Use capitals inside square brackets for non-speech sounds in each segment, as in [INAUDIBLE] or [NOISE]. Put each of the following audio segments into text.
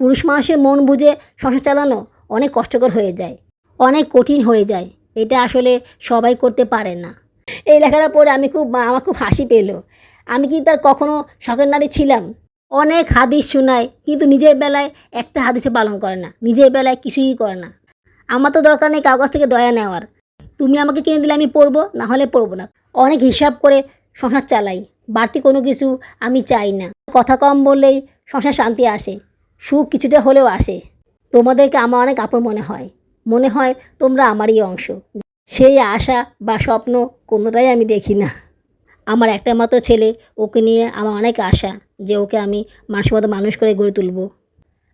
পুরুষ মানুষের মন বুঝে সংসার চালানো অনেক কষ্টকর হয়ে যায়, অনেক কঠিন হয়ে যায়। এটা আসলে সবাই করতে পারে না। এই লেখাটা পড়ে আমি খুব আমার খুব হাসি পেল। আমি কি তার কখনো শখের নারী ছিলাম? অনেক হাদিস শোনায়, কিন্তু নিজের বেলায় একটা হাদিসও পালন করে না। নিজের বেলায় কিছুই করে না। আমার তো দরকার নেই কাছ থেকে দয়া নেওয়ার। তুমি আমাকে কিনে দিলে আমি পড়ব, না হলে পড়ব না। অনেক হিসাব করে সংসার চালাই। বাড়তি কোনো কিছু আমি চাই না। কথা কম বললেই সংসার শান্তি আসে। সুখ কিছুটা হলেও আসে। তোমাদেরকে আমার অনেক আপন মনে হয়। মনে হয় তোমরা আমারই অংশ। সেই আশা বা স্বপ্ন কোনোটাই আমি দেখি না। আমার একটা মাত্র ছেলে, ওকে নিয়ে আমার অনেক আশা যে ওকে আমি মানুষের মতো মানুষ করে গড়ে তুলব।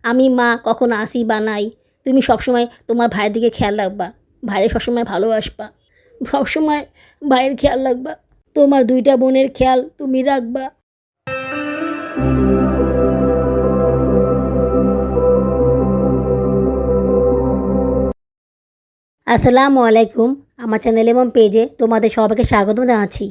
আমি মা, কখনো আসি বা নাই, তুমি সবসময় তোমার ভাইয়ের দিকে খেয়াল রাখবা। ভাইয়ের সবসময় ভালোবাসবা। সবসময় ভাইয়ের খেয়াল রাখবা। তোমার দুইটা বোনের খেয়াল তুমি রাখবা। আসসালামু আলাইকুম। আমার চ্যানেল এবং পেজে তোমাদের সবাইকে স্বাগত জানাচ্ছি।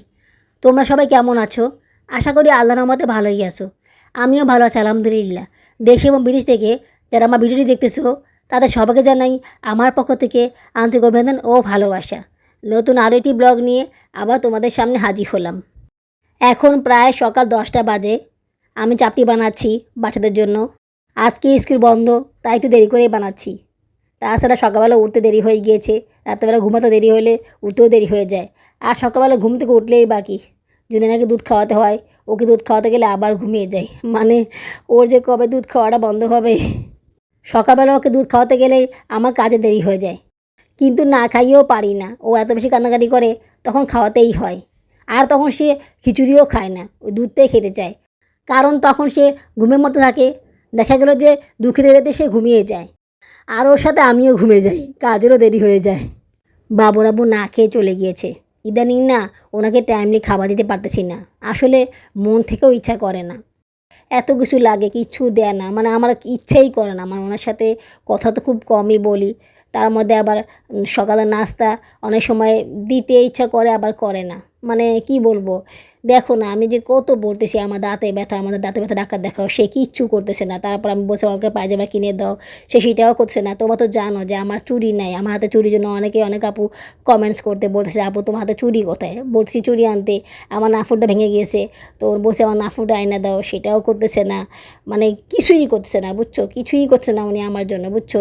তোমরা সবাই কেমন আছো? আশা করি আল্লাহর রহমতে ভালোই আছো। আমিও ভালো আছি, আলহামদুলিল্লাহ। দেশে এবং বিদেশ থেকে যারা আমার ভিডিওটি দেখতেছো, তাদের সবাইকে জানাই আমার পক্ষ থেকে আন্তরিক অভিনন্দন ও ভালোবাসা। নতুন আরও একটি ব্লগ নিয়ে আবার তোমাদের সামনে হাজির হলাম। এখন প্রায় সকাল দশটা বাজে। আমি চাপটি বানাচ্ছি বাচ্চাদের জন্য। আজকে স্কুল বন্ধ, তাই একটু দেরি করেই বানাচ্ছি। তাছাড়া সকালবেলা উঠতে দেরি হয়ে গিয়েছে, রাত্রেবেলা ঘুমাতে দেরি হলে উঠতেও দেরি হয়ে যায়। আর সকালবেলা ঘুম থেকে উঠলেই বাকি যদি নাকি দুধ খাওয়াতে হয়, ওকে দুধ খাওয়াতে গেলে আবার ঘুমিয়ে যায়। মানে ওর যে কবে দুধ খাওয়াটা বন্ধ হবে? সকালবেলা ওকে দুধ খাওয়াতে গেলেই আমার কাজে দেরি হয়ে যায়। কিন্তু না খাইয়েও পারি না। ও এত বেশি কান্নাকাটি করে, তখন খাওয়াতেই হয়। আর তখন সে খিচুড়িও খায় না, ওই দুধটাই খেতে চায়। কারণ তখন সে ঘুমের মতো থাকে, দেখা গেলো যে দুঃখে যেতে সে ঘুমিয়ে যায়। আর ওর সাথে আমিও ঘুমে যাই কাজেরও দেরি হয়ে যায়। বাবুরাবু না খেয়ে চলে গিয়েছে। ইদানিং না ওনাকে টাইমলি খাবার দিতে পারতেছি না। আসলে মন থেকেও ইচ্ছা করে না। এত কিছু লাগে কিচ্ছু দেয় না। মানে আমার ইচ্ছেই করে না। মানে ওনার সাথে কথা তো খুব কমই বলি। তার মধ্যে আবার উম, সকালের নাস্তা অনেক সময় দিতে ইচ্ছা করে আবার করে না। মানে কি বলব? দেখো না, আমি যে কত বলতেছি আমার দাঁতে ব্যথা, আমাদের দাঁতে ব্যথা ডাক্তার দেখাও, সে কিচ্ছু করতেছে না। তারপর আমি বলছি, আমাকে পায়জামা কিনে দাও। সে সেটাও করছে না। তোমরা তো জানো যে আমার চুরি নাই। আমার হাতে চুরির জন্য অনেকে, অনেক আপু কমেন্টস করতে বলতেছে, আপু, তোমার হাতে চুরি কোথায়? বলছি চুরি আনতে। আমার নাফুরটা ভেঙে গিয়েছে। তো ওর বলছে, আমার নাফুরটা আয়না দাও। সেটাও করতেছে না। মানে কিছুই করতেছে না, বুঝছ? কিছুই করছে না উনি আমার জন্য, বুঝছ?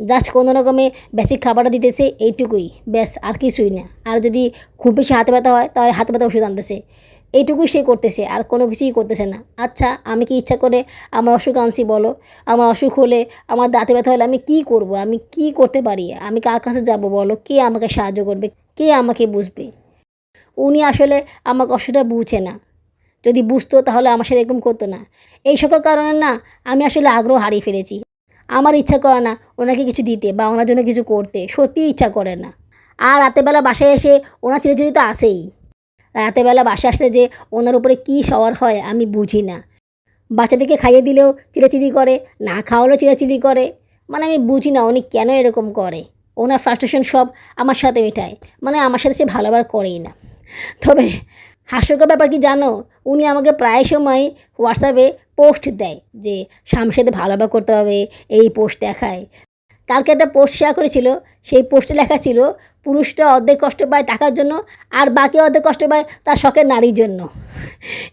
জাস্ট কোনো রকমে বেসিক খাবারটা দিতেছে এইটুকুই, ব্যাস আর কিছুই না। আর যদি খুব বেশি হাতে ব্যথা হয়, তাহলে হাতে ব্যথা ওষুধ আনতেছে। এইটুকুই সে করতেছে, আর কোনো কিছুই করতেছে না। আচ্ছা আমি কি ইচ্ছা করে আমার অসুখ আনছি বলো? আমার অসুখ হলে, আমার দাঁতে ব্যথা হলে আমি কি করব? আমি কি করতে পারি? আমি কার কাছে যাব বলো? কে আমাকে সাহায্য করবে? কে আমাকে বুঝবে? উনি আসলে আমার কষ্টটা বুঝে না। যদি বুঝতো তাহলে আমার সাথে এরকম করতো না। এই সকল কারণে না, আমি আসলে আগ্রহ হারিয়ে ফেলেছি। আমার ইচ্ছা করে না ওনাকে কিছু দিতে বা ওনার জন্য কিছু করতে। সত্যিই ইচ্ছা করে না। আর রাতেরবেলা বাসায় এসে ওনার চিড়িচিড়ি তো আসেই রাতেরবেলা বাসায় আসলে যে ওনার উপরে কী সওয়ার হয় আমি বুঝি না। বাচ্চাদেরকে খাইয়ে দিলেও চিড়াচিড়ি করে, না খাওয়ালেও চিড়াচিড়ি করে। মানে আমি বুঝি না উনি কেন এরকম করে। ওনার ফ্রাস্ট্রেশন সব আমার সাথে মেটায়। মানে আমার সাথে সে ভালোবার করেই না। তবে হাস্যকর ব্যাপার কি জানো? উনি আমাকে প্রায় সময় হোয়াটসঅ্যাপে পোস্ট দেয় যে সাথে ভালোবাসা করতে হবে। এই পোস্ট দেখায়। কালকে একটা পোস্ট শেয়ার করেছিল, সেই পোস্টে লেখা ছিল, পুরুষটা অর্ধেক কষ্ট পায় টাকার জন্য, আর বাকি অর্ধেক কষ্ট পায় তার শখের নারীর জন্য।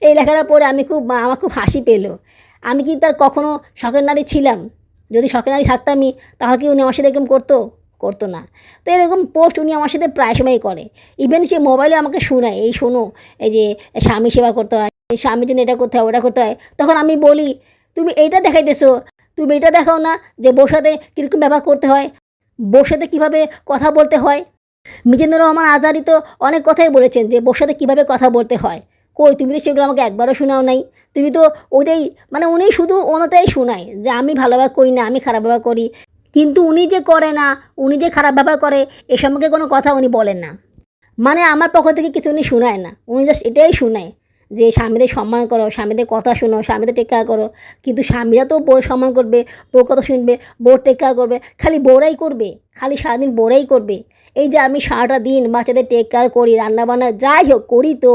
এই লেখাটা পড়ে আমি খুব আমার খুব হাসি পেল। আমি কি তার কখনো শখের নারী ছিলাম? যদি শখের নারী থাকতামই, তাহলে কি উনি আমার সাথে এরকম করতো? করতো না। তো এরকম পোস্ট উনি আমার সাথে প্রায় সময় করে। ইভেন সে মোবাইলে আমাকে শোনায়, এই শোনো, এই যে স্বামী সেবা করতে হয়, স্বামীর জন্য এটা করতে হয়, ওটা করতে হয়। তখন আমি বলি, তুমি এইটা দেখাইতেছো, তুমি এটা দেখাও না যে বউর সাথে কীরকম ব্যবহার করতে হয়, বউর সাথে কীভাবে কথা বলতে হয়? মিজেন্দুর রহমান আজারি তো অনেক কথাই বলেছেন যে বউর সাথে কীভাবে কথা বলতে হয়। কই, তুমি তো সেগুলো আমাকে একবারও শোনাও নাই। তুমি তো ওইটাই মানে উনি শুধু ওনাটাই শোনায় যে আমি ভালোভাবে করি না, আমি খারাপ ব্যবহার করি। কিন্তু উনি যে করে না, উনি যে খারাপ ব্যবহার করে, এ সম্পর্কে কোনো কথা উনি বলেন না। মানে আমার পক্ষ থেকে কিছু উনি শোনায় না। উনি জাস্ট এটাই শোনায় যে, স্বামীদের সম্মান করো, স্বামীদের কথা শোনো, স্বামীদের টেক কেয়ার করো। কিন্তু স্বামীরা তো বউর সম্মান করবে, বউর কথা শুনবে, বউর টেক কেয়ার করবে, খালি বউরাই করবে, খালি সারাদিন বউরাই করবে। এই যে আমি সারাটা দিন বাচ্চাদের টেক কেয়ার করি, রান্নাবান্না যাই হোক করি তো,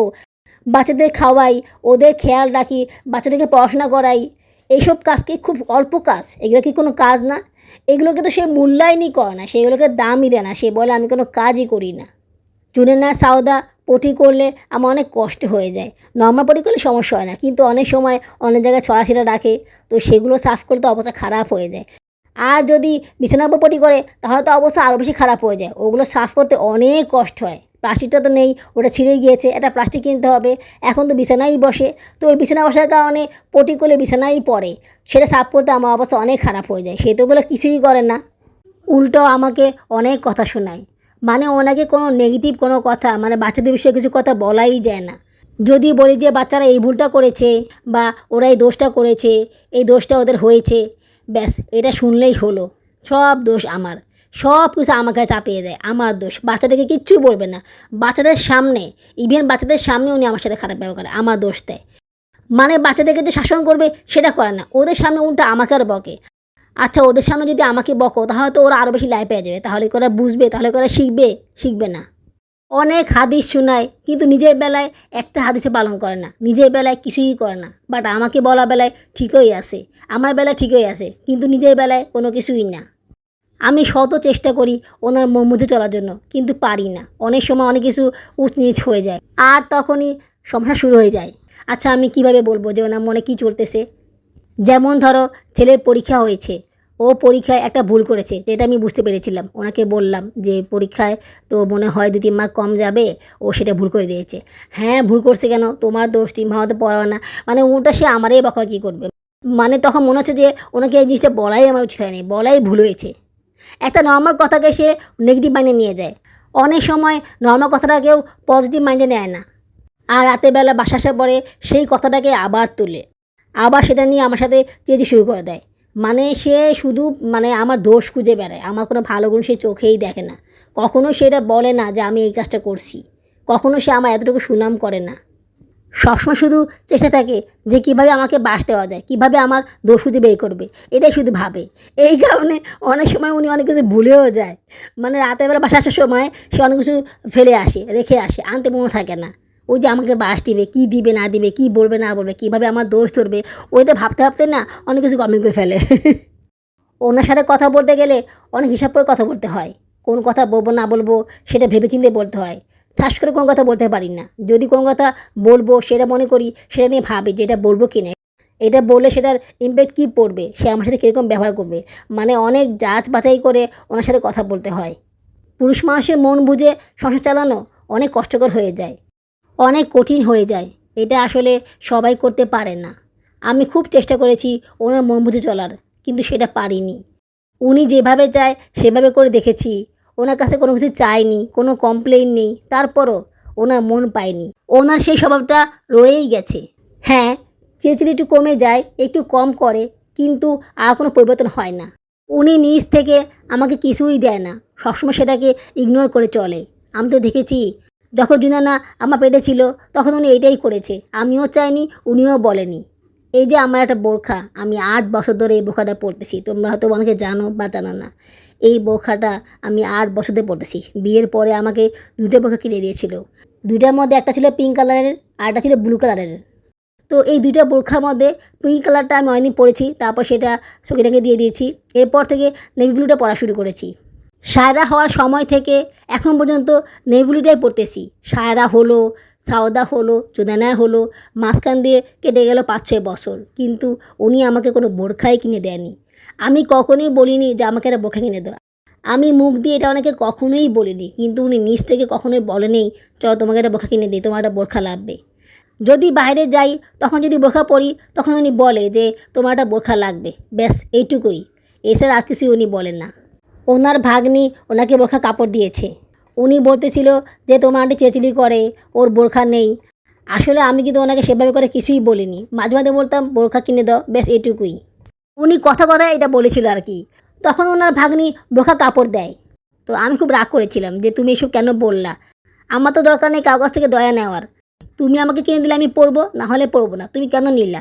বাচ্চাদের খাওয়াই, ওদের খেয়াল রাখি, বাচ্চাদেরকে পড়াশোনা করাই এইসব কাজকে খুব অল্প কাজ? এগুলো কি কোনো কাজ না? এগুলোকে তো সে মূল্যায়নই করে না, সেগুলোকে দামই দেয় না, সে বলে আমি কোনো কাজই করি না। চুনের না সাউদা পটি করলে আমার অনেক কষ্ট হয়ে যায়। নর্মাল পটি করলে সমস্যা হয় না, কিন্তু অনেক সময় অনেক জায়গায় ছড়াছিটা রাখে, তো সেগুলো সাফ করলে তো অবস্থা খারাপ হয়ে যায়। আর যদি বিছানার পটি করে, তাহলে তো অবস্থা আরও বেশি খারাপ হয়ে যায়। ওগুলো সাফ করতে অনেক কষ্ট হয়। প্লাস্টিকটা তো নেই, ওটা ছিঁড়ে গিয়েছে, একটা প্লাস্টিক কিনতে হবে। এখন তো বিছানাই বসে, তো ওই বিছানা বসার কারণে পটি করলে বিছানাই পড়ে। সেটা সাফ করতে আমার অবস্থা অনেক খারাপ হয়ে যায়, সে তো ওগুলো কিছুই করে না। উল্টো আমাকে অনেক কথা শোনায় মানে ওনাকে কোনো নেগেটিভ কোনো কথা মানে বাচ্চাদের বিষয়ে কিছু কথা বলাই যায় না। যদি বলি যে বাচ্চারা এই ভুলটা করেছে বা ওরা এই দোষটা করেছে, এই দোষটা ওদের হয়েছে, ব্যাস, এটা শুনলেই হলো, সব দোষ আমার। সব কিছু আমাকে চাপিয়ে দেয়, আমার দোষ। বাচ্চাদেরকে কিচ্ছু বলবে না। বাচ্চাদের সামনে ইভেন বাচ্চাদের সামনে উনি আমার সাথে খারাপ ব্যবহার করে, আমার দোষ দেয়। মানে বাচ্চাদেরকে যে শাসন করবে, সেটা করে না। ওদের সামনে উল্টা আমাকে আর বকে। আচ্ছা ওদের সামনে যদি আমাকে বকো, তাহলে তো ওরা আরও বেশি লাই পেয়ে যাবে। তাহলে করে বুঝবে? তাহলে করে শিখবে? শিখবে না। অনেক হাদিস শোনায়, কিন্তু নিজের বেলায় একটা হাদিসও পালন করে না। নিজের বেলায় কিছুই করে না। বাট আমাকে বলা বেলায় ঠিকই আছে। আমার বেলায় ঠিকই আছে, কিন্তু নিজের বেলায় কোনো কিছুই না। আমি শত চেষ্টা করি ওনার বুঝে চলার জন্য, কিন্তু পারি না। অনেক সময় অনেক কিছু উঁচ নিচ হয়ে যায়। আর তখনই সমস্যা শুরু হয়ে যায়। আচ্ছা আমি কীভাবে বলব যে ওনার মনে কী চলতেছে? যেমন ধরো ছেলের পরীক্ষা হয়েছে। ও পরীক্ষায় একটা ভুল করেছে, যেটা আমি বুঝতে পেরেছিলাম। ওনাকে বললাম যে পরীক্ষায় তো মনে হয় দু তিন মার্ক কম যাবে, ও সেটা ভুল করে দিয়েছে। হ্যাঁ ভুল করছে কেন? তোমার দোষ, তুমি ভাবতে পড়াও না। মানে ওটা সে আমারই বকা কী করবে। মানে তখন মনে হচ্ছে যে ওনাকে এই জিনিসটা বলাই আমার উচিত হয়নি। বলাই ভুল হয়েছে। একটা নর্মাল কথাকে সে নেগেটিভ মাইন্ডে নিয়ে যায়। অনেক সময় নর্মাল কথাটা কেউ পজিটিভ মাইন্ডে নেয় না। আর রাতের বেলা বাসা আসার পরে সেই কথাটাকে আবার তোলে। আবার সেটা নিয়ে আমার সাথে চেঁচি শুরু করে দেয়। মানে সে শুধু মানে আমার দোষ খুঁজে বেড়ায়। আমার কোনো ভালো গুণ সে চোখেই দেখে না। কখনো সেটা বলে না যে আমি এই কাজটা করছি। কখনো সে আমার এতটুকু সুনাম করে না। সবসময় শুধু চেষ্টা থাকে যে কীভাবে আমাকে বাস দেওয়া যায়, কীভাবে আমার দোষ খুঁজে বের করবে, এটাই শুধু ভাবে। এই কারণে অনেক সময় উনি অনেক কিছু ভুলেও যায়। মানে রাতের বেলা বাসা আসার সময় সে অনেক কিছু ফেলে আসে, রেখে আসে, আনতে মনে থাকে না। ওই যে আমাকে বাস দিবে, কী দিবে, না দিবে, কী বলবে, না বলবে, কীভাবে আমার দোষ ধরবে, ওইটা ভাবতে ভাবতে না অনেক কিছু কমেন্ট করে ফেলে। [LAUGHS] ওনার সাথে কথা বলতে গেলে অনেক হিসাব করে কথা বলতে হয়। কোন কথা বলব, না বলব, সেটা ভেবেচিন্তে বলতে হয়। ঠাস করে কোনো কথা বলতে পারি না। যদি কোনো কথা বলব, সেটা মনে করি, সেটা নিয়ে ভাবি যে এটা বলব কি এটা বললে সেটার ইম্প্যাক্ট কী পড়বে? সে আমার সাথে কীরকম ব্যবহার করবে? মানে অনেক যাচ বাছাই করে ওনার সাথে কথা বলতে হয়। পুরুষ মানুষের মন বুঝে সংসার চালানো অনেক কষ্টকর হয়ে যায়। অনেক কঠিন হয়ে যায়। এটা আসলে সবাই করতে পারে না। আমি খুব চেষ্টা করেছি ওনার মন বুঝে চলার, কিন্তু সেটা পারিনি। উনি যেভাবে চায়, সেভাবে করে দেখেছি। ওনার কাছে কোনো কিছু চাইনি, কোনো কমপ্লেন নেই, তারপরও ওনার মন পায়নি। ওনার সেই স্বভাবটা রয়েই গেছে। হ্যাঁ চেঁচিয়ে একটু কমে যায়, একটু কম করে, কিন্তু আর কোনো পরিবর্তন হয় না। উনি নিজ থেকে আমাকে কিছুই দেয় না। সবসময় সেটাকে ইগনোর করে চলে। আমি তো দেখেছি, যখন জুনানা আমার পেটে ছিল, তখন উনি এটাই করেছে। আমিও চাইনি, উনিও বলেনি। এই যে আমার একটা বোরখা, আমি আট বছর ধরে এই বোরখাটা পরতেছি। তোমরা হয়তো অনেকে জানো বা জানো না। এই বোরখাটা আমি আট বছর ধরে পরতেছি বিয়ের পরে আমাকে দুটো বোরখা কিনে দিয়েছিল। দুইটার মধ্যে একটা ছিল পিঙ্ক কালারের আর একটা ছিল ব্লু কালারের তো এই দুইটা বোরখার মধ্যে পিঙ্ক কালারটা আমি অনেকদিন পরেছি তারপর সেটা সকিনাকে দিয়ে দিয়েছি। এরপর থেকে নেভি ব্লুটা পরা শুরু করেছি। সায়রা হওয়ার সময় থেকে এখন পর্যন্ত নেভুলিটাই পড়তেছি। সায়রা হলো, সাওদা হলো চুদানা হলো, মাঝখান দিয়ে কেটে গেল পাঁচ ছয় বছর। কিন্তু উনি আমাকে কোনো বোরখাই কিনে দেয়নি। আমি কখনোই বলিনি যে আমাকে একটা বোরখা কিনে দেওয়া আমি মুখ দিয়ে এটা অনেকে কখনোই বলিনি, কিন্তু উনি নিজ থেকে কখনোই বলেনি চলো তোমাকে একটা বোরখা কিনে দিই, তোমার একটা বোরখা লাগবে। যদি বাইরে যাই, তখন যদি বোরখা পরি, তখন উনি বলে যে, তোমার একটা বোরখা লাগবে। ব্যাস, এইটুকুই। এছাড়া আর কিছুই উনি বলেন না। ওনার ভাগ্নি ওনাকে বোরখা কাপড় দিয়েছে। উনি বলতেছিল যে, তোমার আন্টি চেঁচিলি করে, ওর বোরখা নেই। আসলে আমি কিন্তু ওনাকে সেভাবে করে কিছুই বলিনি। মাঝে মাঝে বলতাম, বোরখা কিনে দাও। ব্যাস এটুকুই উনি কথা কথা এটা বলেছিল আর কি। তখন ওনার ভাগ্নি বোরখা কাপড় দেয়। তো আমি খুব রাগ করেছিলাম যে তুমি এসব কেন বললা? আমার তো দরকার নেই কার কাছ থেকে দয়া নেওয়ার। তুমি আমাকে কিনে দিলে আমি পরবো? না হলে পরবো না। তুমি কেন নিলা?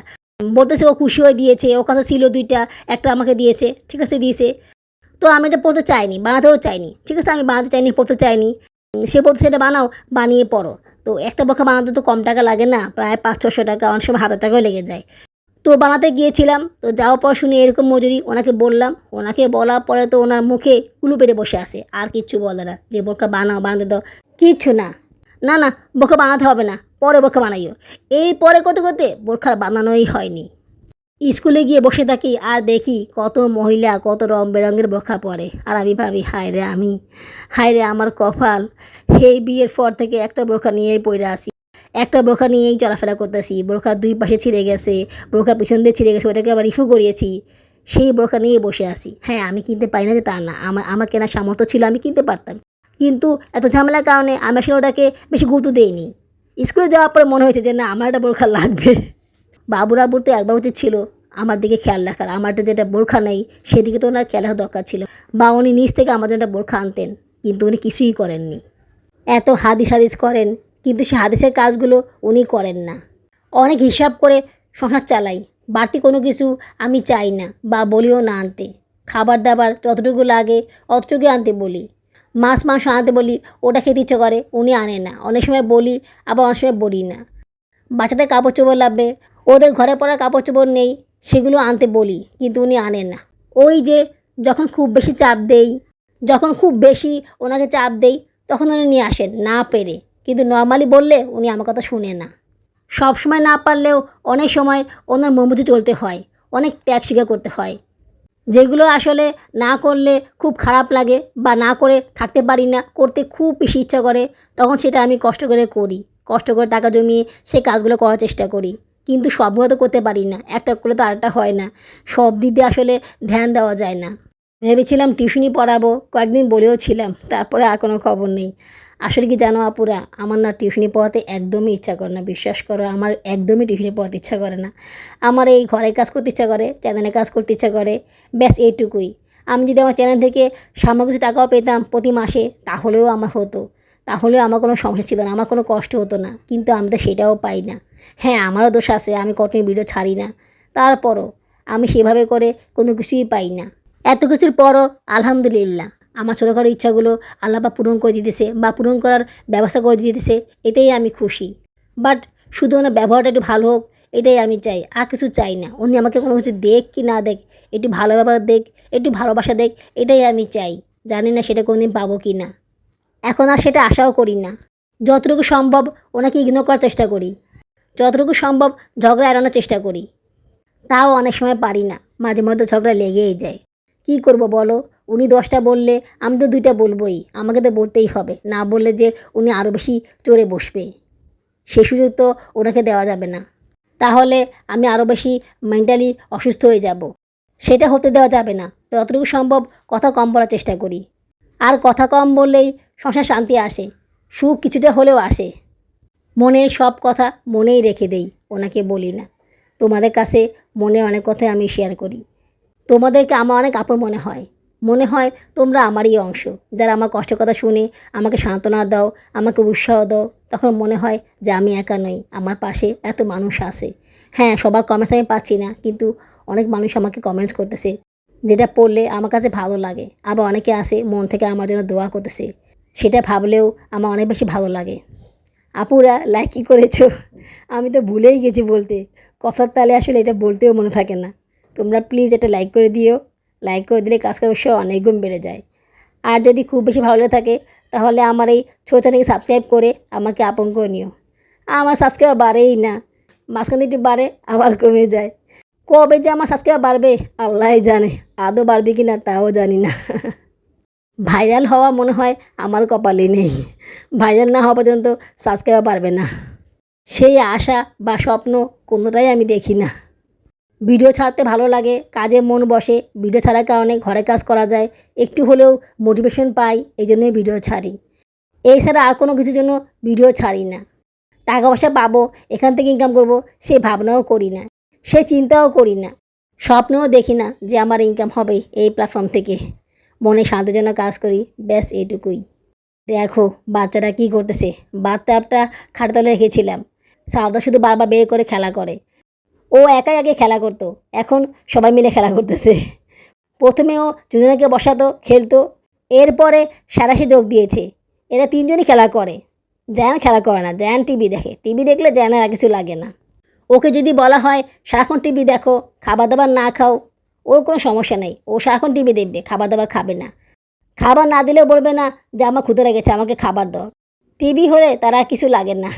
বলতেছে ও খুশি হয়ে দিয়েছে। ও কাছে ছিল দুইটা, একটা আমাকে দিয়েছে। ঠিক আছে, দিয়েছে। তো আমি এটা পড়তে চাইনি, বানাতেও চাইনি। ঠিক আছে, আমি বানাতে চাইনি পড়তে চাইনি। সে বলতে সেটা বানাও, বানিয়ে পড়ো তো একটা বোরখা বানাতে তো কম টাকা লাগে না। প্রায় পাঁচ ছশো টাকা, অনেক সময় হাজার টাকাও লেগে যায়। তো বানাতে গিয়েছিলাম। তো যাওয়ার পর শুনে এরকম মজুরি ওনাকে বললাম। ওনাকে বলার পরে তো ওনার মুখে কুলু পেরে বসে আসে আর কিচ্ছু বলে না। যে বোরখা বানাও বানাতে দাও। কিচ্ছু না। না না বোরখা বানাতে হবে না। পরে বোরখা বানাইও। এই পরে করতে করতে বোরখা বানানোই হয়নি। স্কুলে গিয়ে বসে থাকি আর দেখি কত মহিলা, কত রং বেরঙের বোরখা পরে। আর আমি ভাবি হায় রে আমি হায় রে আমার কপাল। এই বিয়ের পর থেকে একটা বোরখা নিয়েই পড়ে আসি একটা বোরখা নিয়েই চলাফেরা করতেছি। বোরখার দুই পাশে ছিঁড়ে গেছে, বোরখা পিছন দিয়ে ছিঁড়ে গেছে, ওটাকে আবার রিফু করিয়েছি। সেই বোরখা নিয়ে বসে আছি। হ্যাঁ আমি কিনতে পারি না যে তা না। আমার আমার কেনার সামর্থ্য ছিল, আমি কিনতে পারতাম। কিন্তু এত ঝামেলার কারণে আমি আসলে ওটাকে বেশি গুরুত্ব দিইনি। স্কুলে যাওয়ার পরে মনে হয়েছে যে, না, আমার একটা বোরখা লাগবে। বাবুরা তো একবার উচিত ছিল আমার দিকে খেয়াল রাখার। আমারটা যেটা বোরখা নেই, সেদিকে তো ওনার খেয়াল রাখা দরকার ছিল। বা উনি নিজ থেকে আমার জন্য একটা বোরখা আনতেন, কিন্তু উনি কিছুই করেননি। এত হাদিস হাদিস করেন কিন্তু সে হাদিসের কাজগুলো উনি করেন না। অনেক হিসাব করে সংসার চালাই। বাড়তি কোনো কিছু আমি চাই না বা বলিও না আনতে। খাবার দাবার যতটুকু লাগে অতটুকু আনতে বলি। মাছ, মাংস আনতে বলি, ওটা খেতে ইচ্ছে করে, উনি আনে না। অনেক সময় বলি, আবার অনেক সময় বলি না। বাচ্চাদের কাপড় চোপড় লাগবে, ওদের ঘরে পরা কাপড় চোপড় নেই, সেগুলো আনতে বলি, কিন্তু উনি আনেন না। ওই যে যখন খুব বেশি চাপ দেই, যখন খুব বেশি ওনাকে চাপ দেই, তখন উনি নিয়ে আসেন, না পেরে। কিন্তু নর্মালি বললে উনি আমার কথা শুনে না। সব সময় না পারলেও অনেক সময় ওনার মমুজি চলতে হয়, অনেক ত্যাগ স্বীকার করতে হয়। যেগুলো আসলে না করলে খুব খারাপ লাগে বা না করে থাকতে পারি না, করতে খুব বেশি ইচ্ছা করে, তখন সেটা আমি কষ্ট করে করি। কষ্ট করে টাকা জমিয়ে সেই কাজগুলো করার চেষ্টা করি। কিন্তু সবগুলো তো করতে পারি না, একটা করলে তো আরেকটা হয় না। সব দিতে আসলে ধ্যান দেওয়া যায় না। ভেবেছিলাম টিউশনি পড়াবো, কয়েকদিন বলেও ছিলাম, তারপরে আর কোনো খবর নেই। আসলে কি জানো আপুরা? আমার না টিউশনি পড়াতে একদমই ইচ্ছা করে না। বিশ্বাস করো, আমার একদমই টিউশনি পড়াতে ইচ্ছা করে না। আমার এই ঘরে কাজ করতে ইচ্ছা করে চ্যানেলে কাজ করতে ইচ্ছা করে, ব্যাস এইটুকুই। আমি যদি আমার চ্যানেল থেকে সামান্য কিছু টাকাও পেতাম প্রতি মাসে, তাহলেও আমার হতো। তাহলেও আমার কোনো সমস্যা ছিল না, আমার কোনো কষ্ট হতো না। কিন্তু আমি তো সেটাও পাই না। হ্যাঁ আমারও দোষ আছে, আমি কন্টিনিউ ভিডিও ছাড়ি না। তারপরও আমি সেভাবে করে কোনো কিছুই পাই না। এত কিছুর পরও আলহামদুলিল্লাহ। আমার ছোটোখাটো ইচ্ছাগুলো আল্লাহ বা পূরণ করে দিতেছে বা পূরণ করার ব্যবস্থা করে দিতেছে, এতেই আমি খুশি। বাট শুধু ওনার ব্যবহারটা একটু ভালো হোক, এটাই আমি চাই। আর কিছু চাই না। উনি আমাকে কোনো কিছু দেখ কি না দেখ, একটু ভালো ব্যবহার দেখ, একটু ভালোবাসা দেখ, এটাই আমি চাই। জানি না সেটা কোনোদিন পাবো কি না। এখন আর সেটা আশাও করি না। যতটুকু সম্ভব ওনাকে ইগনোর করার চেষ্টা করি। যতটুকু সম্ভব ঝগড়া এড়ানোর চেষ্টা করি। তাও অনেক সময় পারি না। মাঝে মধ্যে ঝগড়া লেগেই যায়। কি করব বলো? উনি দশটা বললে, আমি তো দুইটা বলবোই, আমাকে তো বলতেই হবে। না বললে যে উনি আরও বেশি চড়ে বসবে। সে সুযোগ তো ওনাকে দেওয়া যাবে না। তাহলে আমি আরও বেশি মেন্টালি অসুস্থ হয়ে যাব। সেটা হতে দেওয়া যাবে না। যতটুকু সম্ভব কথা কম বলার চেষ্টা করি। আর কথা কম বললেই সংসার শান্তি আসে। সুখ কিছুটা হলেও আসে। মনের সব কথা মনেই রেখে দেই, ওনাকে বলি না। তোমাদের কাছে মনে অনেক কথাই আমি শেয়ার করি। তোমাদেরকে আমার অনেক আপন মনে হয়। মনে হয় তোমরা আমারই অংশ। যারা আমার কষ্টের কথা শুনে আমাকে সান্ত্বনা দাও, আমাকে উৎসাহ দাও, তখন মনে হয় যে আমি একা নই, আমার পাশে এত মানুষ আছে। হ্যাঁ সবার কমেন্টস আমি পাচ্ছি না, কিন্তু অনেক মানুষ আমাকে কমেন্টস করতেছে, যেটা পড়লে আমার কাছে ভালো লাগে। আবার অনেকে আসে মন থেকে আমার জন্য দোয়া করতেছে, সেটা ভাবলেও আমার অনেক বেশি ভালো লাগে। আপুরা লাইক কী করেছ? আমি তো ভুলেই গেছি বলতে। কথার তালে আসলে এটা বলতেও মনে থাকে না। তোমরা প্লিজ এটা লাইক করে দিও। লাইক করে দিলে কাজ করার বিষয় অনেক গুণ বেড়ে যায়। আর যদি খুব বেশি ভালো লেগে থাকে, তাহলে আমার এই ছোটো চ্যানেলকে সাবস্ক্রাইব করে আমাকে আপন করে নিও। আমার সাবস্ক্রাইবার বাড়েই না, মাঝখান একটু বাড়ে, আবার কমে যায়। কবে যে আমার সাবস্ক্রাইবার বাড়বে আল্লাহ জানে, আদৌ বাড়বে কি না তাও জানি না। ভাইরাল হওয়া মনে হয় আমার কপালে নেই। ভাইরাল না হওয়া পর্যন্ত সাবস্ক্রাইবার পারবে না। সেই আশা বা স্বপ্ন কোনোটাই আমি দেখি না। ভিডিও ছাড়তে ভালো লাগে, কাজে মন বসে, ভিডিও ছাড়ার কারণে ঘরে কাজ করা যায়, একটু হলেও মোটিভেশন পাই এই জন্যই ভিডিও ছাড়ি। এছাড়া আর কোনো কিছুর জন্য ভিডিও ছাড়ি না। টাকা পয়সা পাবো, এখান থেকে ইনকাম করব, সে ভাবনাও করি না, সে চিন্তাও করি না, স্বপ্নেও দেখি না যে আমার ইনকাম হবে এই প্ল্যাটফর্ম থেকে। মনে শান্তির জন্য কাজ করি, ব্যাস এইটুকুই। দেখো, বাচ্চারা কি করতেছে? বাচ্চাটা খাটতলে রেখেছিলাম। সাউদা শুধু বারবার বের করে খেলা করে। ও একাই আগে খেলা করতো। এখন সবাই মিলে খেলা করতেছে। প্রথমে ও বসাতো, খেলতো। এরপরে সারাশি যোগ দিয়েছে। এরা তিনজনই খেলা করে। জ্যান খেলা করে না। জ্যান টিভি দেখে। টিভি দেখলে জ্যানের আর কিছু লাগে না। ওকে যদি বলা হয়, সারাক্ষণ টিভি দেখো খাবার দাবার না খাও, ওর কোনো সমস্যা নেই। ও সারাক্ষণ টিভি দেখবে খাবার দাবার খাবে না। খাবার না দিলেও বলবে না যে, আমার ক্ষুদে লেগেছে, আমাকে খাবার দাও। টিভি হলে তারা কিছু লাগে না।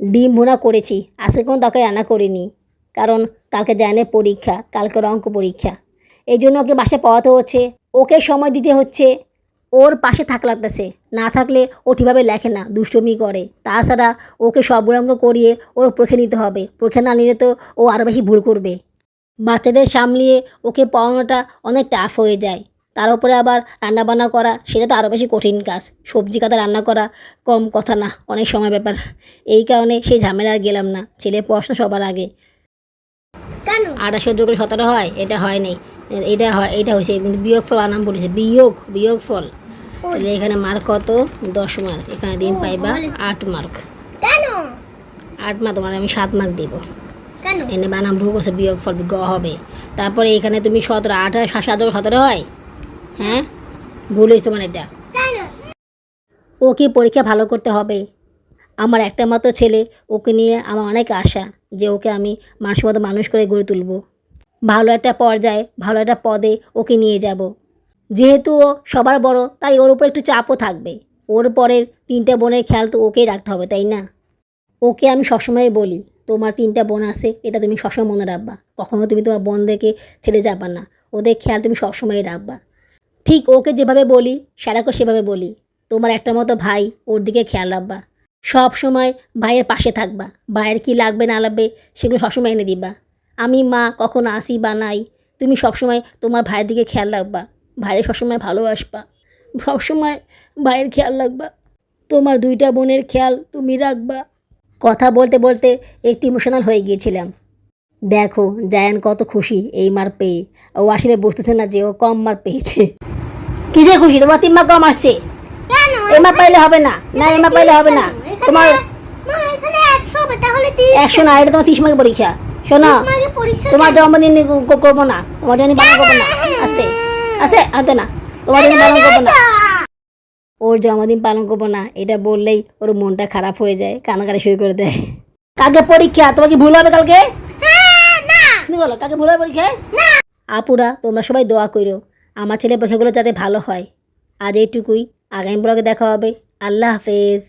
ডিম ভুনা করেছি। আজকে কোনো তরকারি রান্না করিনি। কারণ কালকে জানে পরীক্ষা, কালকে অঙ্ক পরীক্ষা। এই জন্য ওকে বাসায় পড়াতে হচ্ছে। ওকে সময় দিতে হচ্ছে। ওর পাশে থাক লাগতেছে। না থাকলে ও ঠিকভাবে লেখে না, দুষ্টমি করে। তাছাড়া ওকে সব অঙ্ক করিয়ে ওর পরীক্ষা নিতে হবে। পরীক্ষা না নিলে তো ও আরও বেশি ভুল করবে। বাচ্চাদের সামলিয়ে ওকে পড়ানোটা অনেক টাফ হয়ে যায়। তার উপরে আবার রান্নাবান্না করা, সেটা তো আরও বেশি কঠিন কাজ। সবজি কাটা রান্না করা, কম কথা না, অনেক সময় ব্যাপার। এই কারণে সেই ঝামেলা আর গেলাম না। ছেলে পড়াশোনা সবার আগে। আঠাশ যোগ করে সতেরো হয় এটা হয়নি এটা হয় এটা হয়েছে কিন্তু বিয়োগ ফল আনাম বলেছে বিয়োগ বিয়োগ ফল তাহলে এখানে মার্ক কত? দশ মার্ক এখানে দিন পাইবা আট মার্ক কেন আট মার্ক তোমার আমি সাত মার্ক দিব। এনে বানাম ভুগ আছে বিয়োগ ফল গ হবে। তারপরে এখানে তুমি সতেরো আঠাশ সতেরো সতেরো হয়? হ্যাঁ? ভুল হয়েছে তোমার এটা। ওকে পরীক্ষা ভালো করতে হবে। আমার একটা মাত্র ছেলে ওকে নিয়ে আমার অনেক আশা। যে ওকে আমি মানুষের মতো মানুষ করে গড়ে তুলব। ভালো একটা পর্যায়ে, ভালো একটা পদে ওকে নিয়ে যাব। যেহেতু ও সবার বড়, তাই ওর উপর একটু চাপও থাকবে। ওর পরের তিনটা বোনের খেয়াল তো ওকেই রাখতে হবে, তাই না? ওকে আমি সবসময় বলি, তোমার তিনটা বোন আছে, এটা তুমি সবসময় মনে রাখবা। কখনো তুমি তোমার বোনদেরকে ছেড়ে যাবা না। ওদের খেয়াল তুমি সবসময় রাখবা। ঠিক ওকে যেভাবে বলি, সারাকে সেভাবে বলি। তোমার একটা মতো ভাই ওর দিকে খেয়াল রাখবা। সব সময় ভাইয়ের পাশে থাকবা। ভাইয়ের কি লাগবে না লাগবে সেগুলো সবসময় এনে দিবা। আমি মা কখন আসি বা নাই তুমি সবসময় তোমার ভাইয়ের দিকে খেয়াল রাখবা। ভাইয়ের সবসময় ভালোবাসবা। সবসময় ভাইয়ের খেয়াল রাখবা। তোমার দুইটা বোনের খেয়াল তুমি রাখবা। কথা বলতে বলতে একটু ইমোশনাল হয়ে গিয়েছিলাম। দেখো জায়ান কত খুশি এই মার পেয়ে। ও আসলে বুঝতেছে না যে ও কম মার পেয়েছে। কিসে খুশি? তোমার তিন মার্ক কম আসছে। এমা পাইলে হবে না। না এমা পাইলে হবে না। তোমার একশো না এটা তোমার তিরিশ মার্কের পরীক্ষা। শোনো তোমার জন্মদিন করব না। তোমার পালন করব না। আস্তে আস্তে আস্তে না। তোমার পালন করব না। ওর জন্মদিন পালন করব না। এটা বললেই ওর মনটা খারাপ হয়ে যায় কানাকাটি শুরু করে দেয়। কাকে পরীক্ষা তোমার কি ভুল হবে কালকে? হ্যাঁ, তুমি বলো কাকে ভুল হবে পরীক্ষায়? আপুরা তোমরা সবাই দোয়া করো। আমার ছেলে পরীক্ষাগুলো যাতে ভালো হয়। আজ এইটুকুই। আগামী ব্লগে দেখা হবে। আল্লাহ হাফেজ।